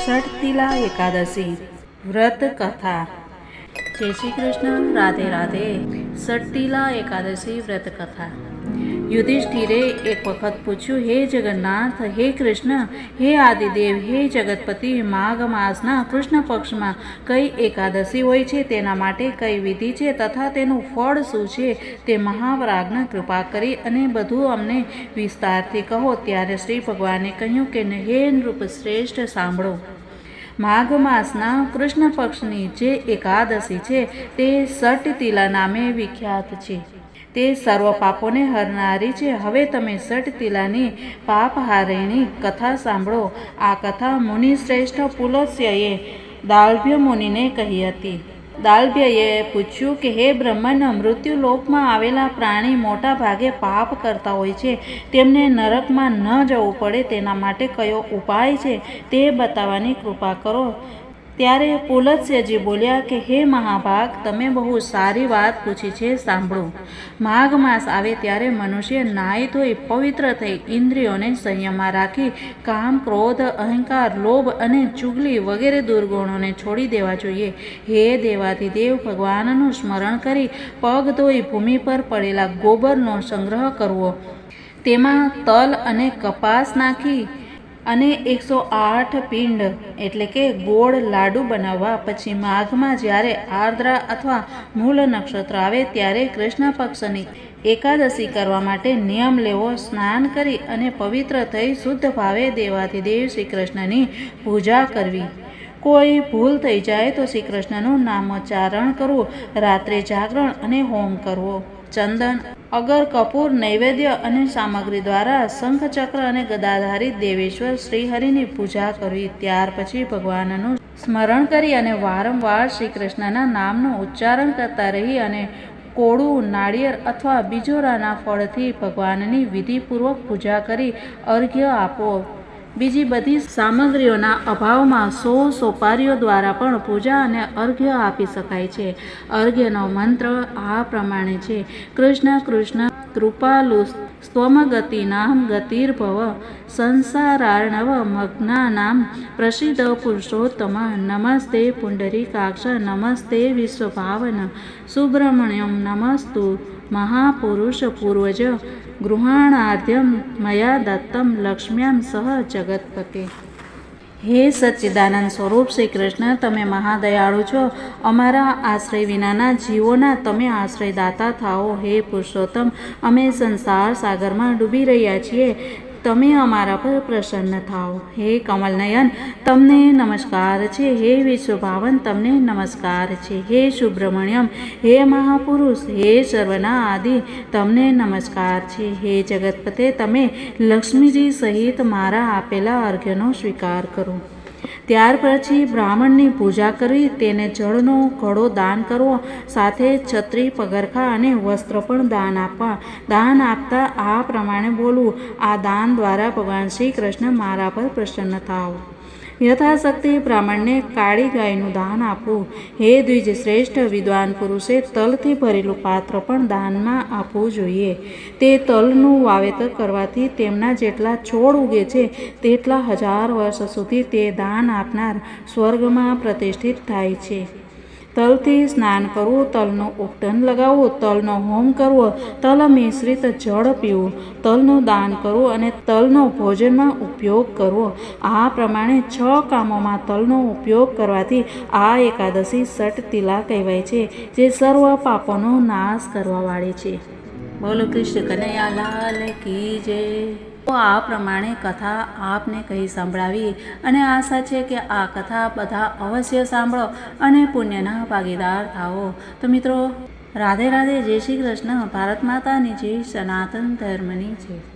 ષટતિલા એકાદશી વ્રત કથા. જય શ્રી કૃષ્ણ, રાધે રાધે. ષટતિલા એકાદશી વ્રત કથા યુધિષ્ઠિરે એક વખત પૂછ્યું, હે જગન્નાથ, હે કૃષ્ણ, હે આદિદેવ, હે જગતપતિ, માઘ માસના કૃષ્ણ પક્ષમાં કઈ એકાદશી હોય છે? તેના માટે કઈ વિધિ છે તથા તેનું ફળ શું છે તે મહાવરાગને કૃપા કરી અને બધું અમને વિસ્તારથી કહો. ત્યારે શ્રી ભગવાને કહ્યું કે, હે નૃપ શ્રેષ્ઠ સાંભળો. માઘ માસના કૃષ્ણ પક્ષની જે એકાદશી છે, તે સટતિલા નામે વિખ્યાત છે. તે સર્વ પાપોને હરનારી છે. હવે તમે સટતિલાની પાપહારિણી કથા સાંભળો. આ કથા મુનિ શ્રેષ્ઠ પુલસ્યએ દાલ્ભ્ય મુનિને કહી હતી. દાલ્ભ્યએ પૂછ્યું કે, હે બ્રહ્મન મૃત્યુલોકમાં આવેલા પ્રાણી મોટા ભાગે પાપ કરતા હોય છે. તેમને નરકમાં ન જવું પડે. તેના માટે કયો ઉપાય છે તે બતાવવાની કૃપા કરો. ત્યારે પુલત્સ્યજી બોલ્યા કે, હે મહાભાગ, તમે બહુ સારી વાત પૂછી છે, સાંભળો. માઘ માસ આવે ત્યારે મનુષ્ય નાહી ધોઈ પવિત્ર થઈ ઇન્દ્રિયોને સંયમમાં રાખી, કામ, ક્રોધ, અહંકાર, લોભ અને ચુગલી વગેરે દુર્ગુણોને છોડી દેવા જોઈએ. હે દેવાધિદેવ, ભગવાનનું સ્મરણ કરી પગ ધોઈ ભૂમિ પર પડેલા ગોબરનો સંગ્રહ કરવો. તેમાં તલ અને કપાસ નાખી અને એકસો આઠ પિંડ, એટલે કે ગોળ લાડુ બનાવવા. પછી માઘમાં જ્યારે આર્દ્રા અથવા મૂળ નક્ષત્ર આવે, ત્યારે કૃષ્ણ પક્ષની એકાદશી કરવા માટે નિયમ લેવો, સ્નાન કરી અને પવિત્ર થઈ શુદ્ધ ભાવે દેવાથી દેવ શ્રી કૃષ્ણની પૂજા કરવી. કોઈ ભૂલ થઈ જાય તો શ્રી કૃષ્ણનું નામોચ્ચારણ કરવું, રાત્રે જાગરણ અને હોમ કરવો. ચંદન અગર કપૂર નૈવેદ્ય અને સામગ્રી દ્વારા શંખચક્ર અને ગદાધારી દેવેશ્વર શ્રીહરિની પૂજા કરવી, ત્યાર પછી ભગવાનનું સ્મરણ કરી અને વારંવાર શ્રી કૃષ્ણના નામનું ઉચ્ચારણ કરતા રહી અને કોળું, નાળિયેર અથવા બીજોરાના ફળથી ભગવાનની વિધિપૂર્વક પૂજા કરી અર્ઘ્ય આપો. બીજી બધી સામગ્રીઓના અભાવમાં સો સોપારીઓ દ્વારા પણ પૂજા અને અર્ઘ્ય આપી શકાય છે. અર્ઘ્યનો મંત્ર આ પ્રમાણે છે. કૃષ્ણ કૃષ્ણ, કૃપાલુ સ્ત્વમગતિનામ ગતિર્ભવ, સંસારાર્ણવ, મગ્ના નામ, પ્રસિદ્ધ પુરુષોત્તમ, નમસ્તે પુંડરીકાક્ષ, નમસ્તે વિશ્વભાવન, સુબ્રમણ્યમ, નમસ્તુ મહાપુરુષ પૂર્વજ ગૃહાણાર્ધ્યમ મયા દત્તમ લક્ષ્મ્યામ સહ જગતપતે હે સચ્ચિદાનંદ સ્વરૂપ શ્રી કૃષ્ણ તમે મહાદયાળુ છો। અમારા આશ્રય વિનાના જીવોના તમે આશ્રયદાતા થાઓ। હે પુરુષોત્તમ, અમે સંસાર સાગરમાં ડૂબી રહ્યા છીએ। તમે અમારા પર પ્રસન્ન થાઓ. હે કમલનયન તમને નમસ્કાર છે. હે વિશ્વભાવન, તમને નમસ્કાર છે. હે સુબ્રમણ્યમ, હે મહાપુરુષ, હે સર્વના આદિ તમને નમસ્કાર છે. હે જગતપતે, તમે લક્ષ્મીજી સહિત મારા આપેલા અર્ઘ્યનો સ્વીકાર કરો. ત્યાર પછી બ્રાહ્મણની પૂજા કરી તેને જળનો ઘડો દાન કરવો, સાથે છત્રી, પગરખા અને વસ્ત્ર પણ દાન આપવા. દાન આપતા આ પ્રમાણે બોલવું. આ દાન દ્વારા ભગવાન શ્રી કૃષ્ણ મારા પર પ્રસન્ન થાવ યથાશક્તિ બ્રાહ્મણને કાળી ગાયનું દાન આપવું હે દ્વિજ શ્રેષ્ઠ વિદ્વાન પુરુષે, તલથી ભરેલું પાત્ર પણ દાનમાં આપવું જોઈએ. તે તલનું વાવેતર કરવાથી તેમના જેટલા છોડ ઉગે છે, તેટલા હજાર વર્ષ સુધી તે દાન આપનાર સ્વર્ગમાં પ્રતિષ્ઠિત થાય છે. તલથી સ્નાન કરવું, તલનું ઉપટન લગાવવું, તલનો હોમ કરવો, તલ મિશ્રિત જળ પીવું, તલનું દાન કરવું અને તલનો ભોજનમાં ઉપયોગ કરવો. આ પ્રમાણે છ કામોમાં તલનો ઉપયોગ કરવાથી આ એકાદશી સટતિલા કહેવાય છે, જે સર્વ પાપોનો નાશ કરવાવાળી છે. બોલો કૃષ્ણ કનૈયાલાલ કી જય. તો આ પ્રમાણે કથા આપને કહી સંભળાવી અને આશા છે કે આ કથા બધા અવશ્ય સાંભળો અને પુણ્યના ભાગીદાર થાઓ. તો મિત્રો, રાધે રાધે, જય શ્રી કૃષ્ણ. ભારત માતાની જય, સનાતન ધર્મની છે